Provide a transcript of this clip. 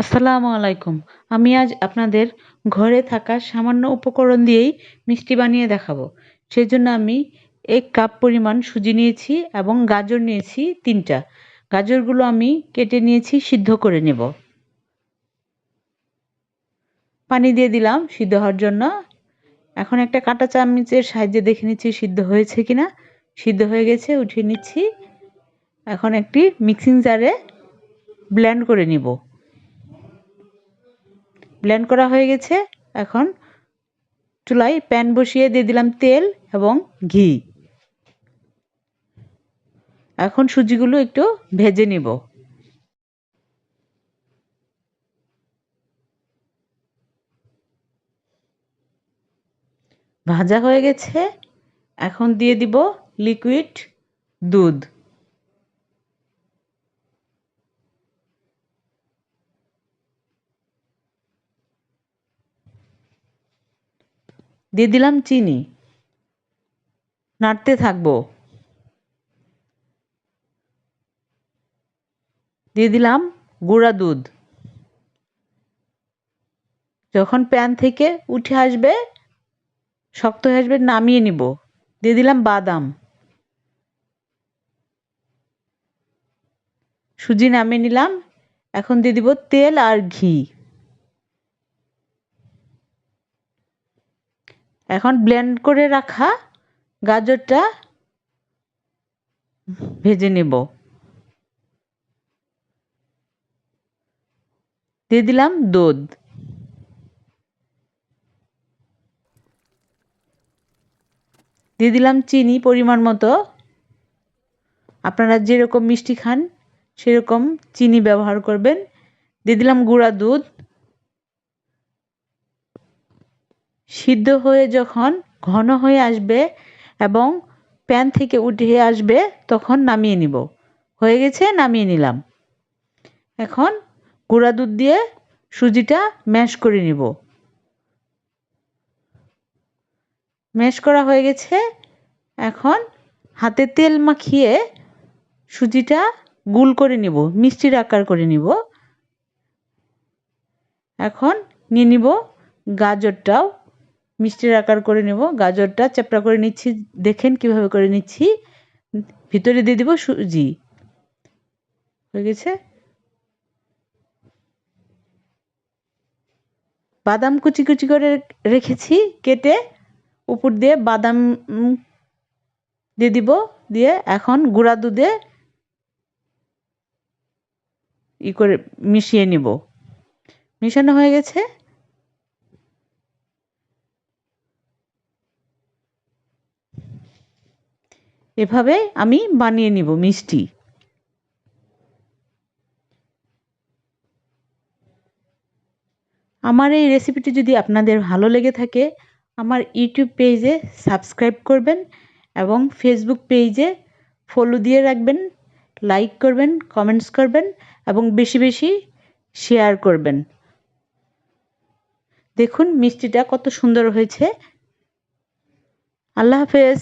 আসসালামু আলাইকুম। আমি আজ আপনাদের ঘরে থাকা সামান্য উপকরণ দিয়েই মিষ্টি বানিয়ে দেখাবো। সেই জন্য আমি এক কাপ পরিমাণ সুজি নিয়েছি এবং গাজর নিয়েছি তিনটা। গাজরগুলো আমি কেটে নিয়েছি, সিদ্ধ করে নেব। পানি দিয়ে দিলাম সিদ্ধ হওয়ার জন্য। এখন একটা কাঁটা চামচের সাহায্যে দেখে নিচ্ছি সিদ্ধ হয়েছে কিনা। সিদ্ধ হয়ে গেছে, উঠিয়ে নিচ্ছি। এখন একটি মিক্সিং জারে ব্লেন্ড করে নিব। ব্লেন্ড করা হয়ে গেছে। এখন চুলায় প্যান বসিয়ে দিয়ে দিলাম তেল এবং ঘি। এখন সুজিগুলো একটু ভেজে নিব। ভাজা হয়ে গেছে। এখন দিয়ে দিব লিকুইড দুধ। দিয়ে দিলাম চিনি। নাড়তে থাকব। দিয়ে দিলাম গুঁড়া দুধ। যখন প্যান থেকে উঠে আসবে, শক্ত হয়ে আসবে, নামিয়ে নিব। দিয়ে দিলাম বাদাম। সুজি নামিয়ে নিলাম। এখন দিয়ে দিব তেল আর ঘি। এখন ব্লেন্ড করে রাখা গাজরটা ভেজে নেব। দিয়ে দিলাম দুধ। দিয়ে দিলাম চিনি পরিমাণ মতো। আপনারা যেরকম মিষ্টি খান, সেরকম চিনি ব্যবহার করবেন। দিয়ে দিলাম গুঁড়া দুধ। সিদ্ধ হয়ে যখন ঘন হয়ে আসবে এবং প্যান থেকে উঠে আসবে, তখন নামিয়ে নিব। হয়ে গেছে, নামিয়ে নিলাম। এখন গুঁড়া দুধ দিয়ে সুজিটা ম্যাশ করে নিব। ম্যাশ করা হয়ে গেছে। এখন হাতে তেল মাখিয়ে সুজিটা গুল করে নিব, মিষ্টির আকার করে নিব। এখন নিয়ে নিব গাজরটাও। মিষ্টির আকার করে নেব, গাজরটা চ্যাপটা করে নিচ্ছি, দেখেন কীভাবে করে নিচ্ছি। ভিতরে দিয়ে দিব সুজি। হয়ে গেছে? বাদাম কুচি কুচি করে রেখেছি, কেটে উপর দিয়ে বাদাম দিয়ে দিব, দিয়ে এখন গুঁড়া দুধে ই করে মিশিয়ে নিব। মিশানো হয়ে গেছে? এভাবে আমি বানিয়ে নিব মিষ্টি। আমার এই রেসিপিটি যদি আপনাদের ভালো লেগে থাকে, আমার ইউটিউব পেজে সাবস্ক্রাইব করবেন এবং ফেসবুক পেজে ফলো দিয়ে রাখবেন, লাইক করবেন, কমেন্টস করবেন এবং বেশি বেশি শেয়ার করবেন। দেখুন মিষ্টিটা কত সুন্দর হয়েছে। আল্লাহ হাফেজ।